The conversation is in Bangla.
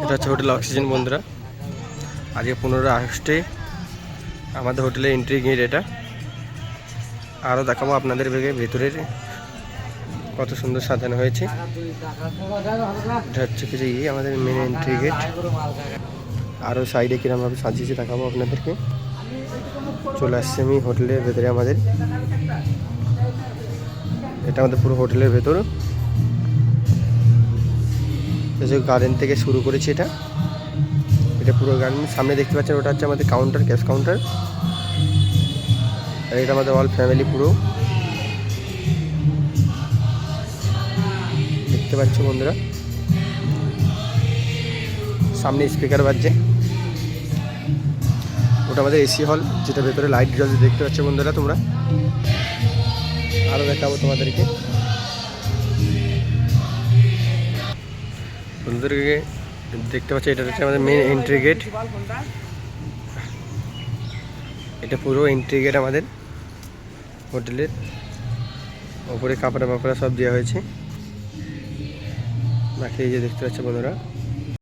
এটা হচ্ছে হোটেল অক্সিজেন বন্ধুরা। আজকে পনেরো আগস্টে আমাদের হোটেলে এন্ট্রি গেট এটা। আরও দেখাবো আপনাদের বেগে ভেতরের কত সুন্দর সাজানো হয়েছে। এটা হচ্ছে কিছু ইয়ে আমাদের মেন এন্ট্রি গেট আরও সাইডে কিরমভাবে সাজিয়েছে দেখাবো আপনাদেরকে। চলে আসছে আমি হোটেলের ভেতরে আমাদের। এটা আমাদের পুরো হোটেলের ভেতর। গার্ডেন থেকে শুরু করেছি এটা। এটা পুরো গার্ডেন সামনে দেখতে পাচ্ছেন, ওটা হচ্ছে আমাদের কাউন্টার ক্যাশ কাউন্টার আর এটা আমাদের অল ফ্যামিলি পুরো। দেখতে পাচ্ছ বন্ধুরা। সামনে স্পিকার বাজছে। ওটা আমাদের এসি হল যেটা ভেতরে লাইট জ্বলছে, দেখতে পাচ্ছ বন্ধুরা তোমরা। আরও দেখাবো তোমাদেরকে। বন্ধুদেরকে দেখতে পাচ্ছি, এটা হচ্ছে আমাদের মেন এন্ট্রি গেট এটা পুরো এন্ট্রি গেট আমাদের হোটেলের। ওপরে কাপড়া ফাপড়া সব দেওয়া হয়েছে। বাকি এই যে দেখতে পাচ্ছে বন্ধুরা